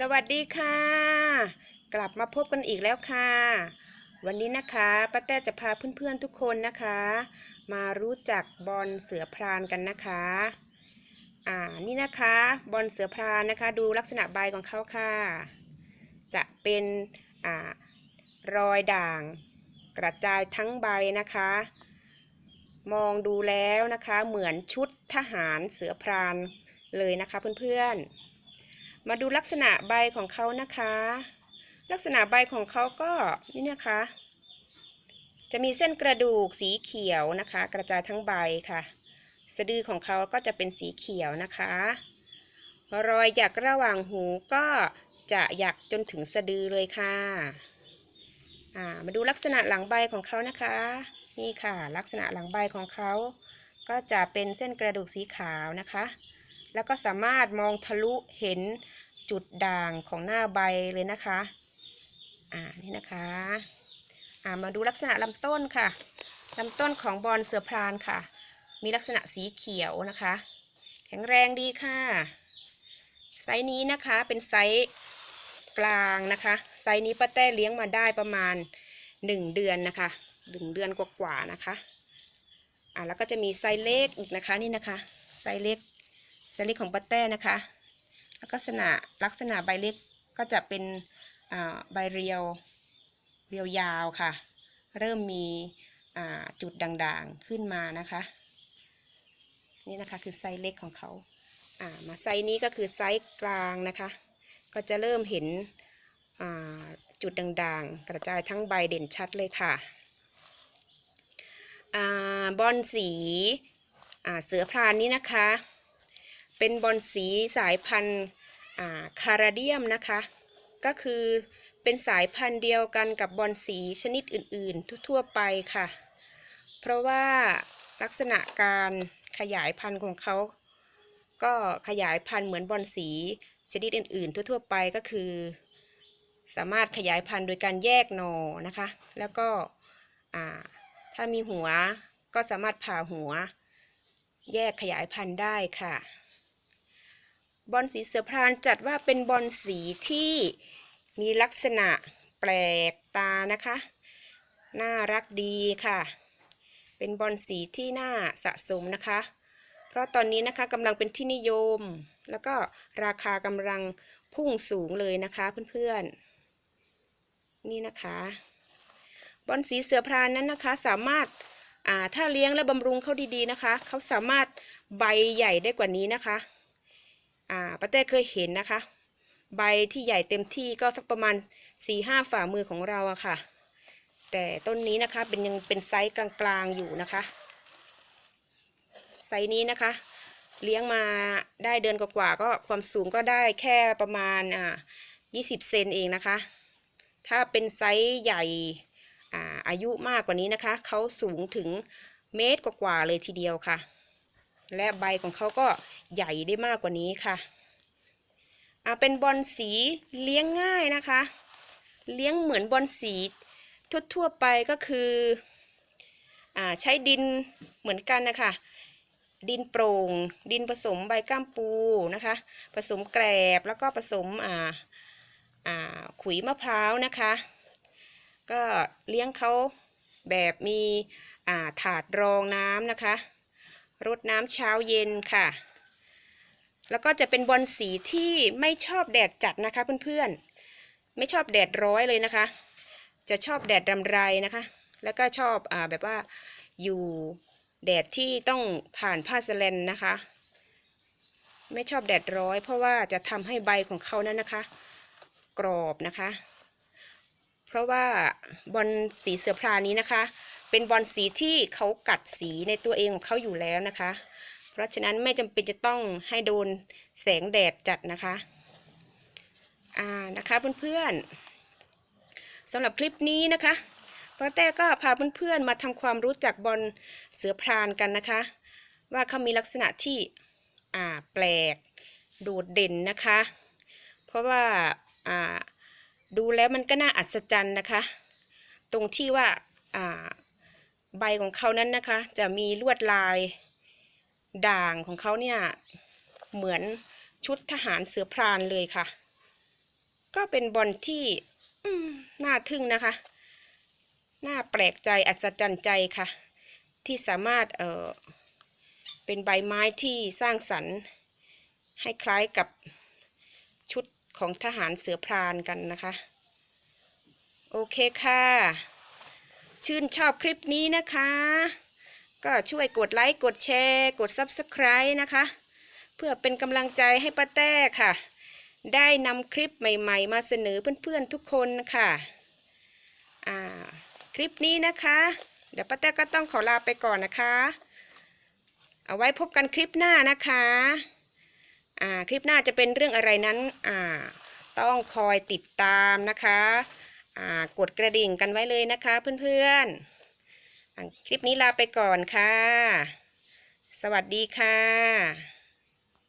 สวัสดีค่ะ กลับมาพบกันอีกแล้วค่ะ วันนี้นะคะป้าแต้จะพาเพื่อนๆทุกคนนะคะ มารู้จักบอลเสือพรานกันนะคะอ่านี่นะคะบอลเสือพรานนะคะ ดูลักษณะใบของเขาค่ะ จะเป็นอ่ารอยด่าง กระจายทั้งใบนะคะ มองดูแล้วนะคะเหมือนชุดทหารเสือพรานเลยนะคะเพื่อนๆ มาดูลักษณะใบของเขานะคะ ลักษณะใบของเขาก็นี่นะคะ จะมีเส้นกระดูกสีเขียวนะคะ กระจายทั้งใบค่ะ สะดือของเขาก็จะเป็นสีเขียวนะคะ รอยหยักระหว่างหูก็จะหยักจนถึงสะดือเลยค่ะมาดูลักษณะหลังใบของเขานะคะ นี่ค่ะ ลักษณะหลังใบของเขา ก็จะเป็นเส้นกระดูกสีขาวนะคะ แล้วก็สามารถมองทะลุเห็นจุดด่างของหน้าใบเลยนะคะ อ่า นี่นะคะอ่ามาดูลักษณะลำต้นค่ะลำต้นของบอลเสือพรานค่ะ มีลักษณะสีเขียวนะคะ แข็งแรงดีค่ะ ไซส์นี้นะคะเป็นไซส์กลางนะคะ ไซส์นี้ป้าแต้เลี้ยงมาได้ประมาณ 1 เดือนนะคะหนึ่งเดือนกว่าๆนะคะ อ่าแล้วก็จะมีไซส์เล็กอีกนะคะนี่นะคะ ไซส์เล็ก สล็กของป้าแต้นะคะลักษณะลักษณะใบเล็กก็จะเป็นใบเรียวเรียวยาวค่ะ เริ่มมีจุดด่างๆขึ้นมานะคะ นี่นะคะคือไซส์เล็กของเขาามาไซส์นี้ก็คือไซส์กลางนะคะ ก็จะเริ่มเห็นจุดด่างๆ กระจายทั้งใบเด่นชัดเลยค่ะอบอลสีเสือพรานนี้นะคะ เป็นบอลสีสายพันธุ์คาราเดียมนะคะ ก็คือเป็นสายพันธุ์เดียวกันกับบอลสีชนิดอื่น ๆ ทั่วๆไปค่ะ เพราะว่าลักษณะการขยายพันธุ์ของเขา ก็ขยายพันธุ์เหมือนบอลสีชนิดอื่น ๆ ทั่ว ๆ ไปก็คือ สามารถขยายพันธุ์โดยการแยกหนอนะคะ แล้วก็ถ้ามีหัวก็สามารถผ่าหัว แยกขยายพันธุ์ได้ค่ะ บอลสีเสือพรานจัดว่าเป็นบอลสีที่มีลักษณะแปลกตานะคะ น่ารักดีค่ะ เป็นบอลสีที่น่าสะสมนะคะ เพราะตอนนี้นะคะกำลังเป็นที่นิยม แล้วก็ราคากำลังพุ่งสูงเลยนะคะเพื่อนๆ นี่นะคะ บอลสีเสือพรานนั้นนะคะสามารถอ่าถ้าเลี้ยงและบำรุงเขาดีๆนะคะ เขาสามารถใบใหญ่ได้กว่านี้นะคะ อ่าป้าเต้เคยเห็นนะคะ ใบที่ใหญ่เต็มที่ก็สักประมาณ4ี่ห้าฝ่ามือของเราอะค่ะ แต่ต้นนี้นะคะเป็นยังเป็นไซส์กลางๆอยู่นะคะ ไซส์นี้นะคะ เลี้ยงมาได้เดือนกว่าๆก็ความสูงก็ได้แค่ประมาณอ่า20เซนเองนะคะ ถ้าเป็นไซส์ใหญ่อ่าอายุมากกว่านี้นะคะ เขาสูงถึงเมตรกว่าๆเลยทีเดียวค่ะ และใบของเขาก็ ใหญ่ได้มากกว่านี้ค่ะอ่าเป็นบอลสีเลี้ยงง่ายนะคะ เลี้ยงเหมือนบอลสีทั่วๆไปก็คืออ่าใช้ดินเหมือนกันนะคะ ดินโปร่ง ดินผสมใบก้ามปูนะคะ ผสมแกลบแล้วก็ผสมอ่าอ่าขุยมะพร้าวนะคะ ก็เลี้ยงเขาแบบมีอ่าถาดรองน้ำนะคะ รดน้ำเช้าเย็นค่ะ แล้วก็จะเป็นบอลสีที่ไม่ชอบแดดจัดนะคะเพื่อนๆ ไม่ชอบแดดร้อยเลยนะคะ จะชอบแดดรำไรนะคะ แล้วก็ชอบอ่าแบบว่าอยู่แดดที่ต้องผ่านผ้าสแลนนะคะ ไม่ชอบแดดร้อย เพราะว่าจะทำให้ใบของเขานั้นนะคะ กรอบนะคะ เพราะว่าบอลสีเสือพรานนี้นะคะ เป็นบอลสีที่เขากัดสีในตัวเองของเขาอยู่แล้วนะคะ เพราะฉะนั้นไม่จำเป็นจะต้องให้โดนแสงแดดจัดนะคะ อ่านะคะเพื่อนๆสำหรับคลิปนี้นะคะป้าแต้ก็พาเพื่อนๆมาทำความรู้จักบอลเสือพรานกันนะคะ ว่าเขามีลักษณะที่อ่าแปลกโดดเด่นนะคะ เพราะว่าอ่าดูแล้วมันก็น่าอัศจรรย์นะคะ ตรงที่ว่าอ่าใบของเขานั้นนะคะ จะมีลวดลาย ด่างของเขาเนี่ย เหมือนชุดทหารเสือพรานเลยค่ะ ก็เป็นบอลที่น่าทึ่งนะคะ น่าแปลกใจอัศจรรย์ใจค่ะ ที่สามารถเออเป็นใบไม้ที่สร้างสรรค์ ให้คล้ายกับชุดของทหารเสือพรานกันนะคะ โอเคค่ะ ชื่นชอบคลิปนี้นะคะ ก็ช่วยกดไลค์กดแชร์ กด Subscribe นะคะ เพื่อเป็นกำลังใจให้ป้าแต้ค่ะ ได้นำคลิปใหม่ ๆ มาเสนอเพื่อนๆทุกคนค่ะอ่าคลิปนี้นะคะ เดี๋ยวป้าแต้ก็ต้องขอลาไปก่อนนะคะ เอาไว้พบกันคลิปหน้านะคะอ่าคลิปหน้าจะเป็นเรื่องอะไรนั้นอ่าต้องคอยติดตามนะคะอ่ากดกระดิ่งกันไว้เลยนะคะเพื่อนๆ คลิปนี้ลาไปก่อนค่ะ สวัสดีค่ะ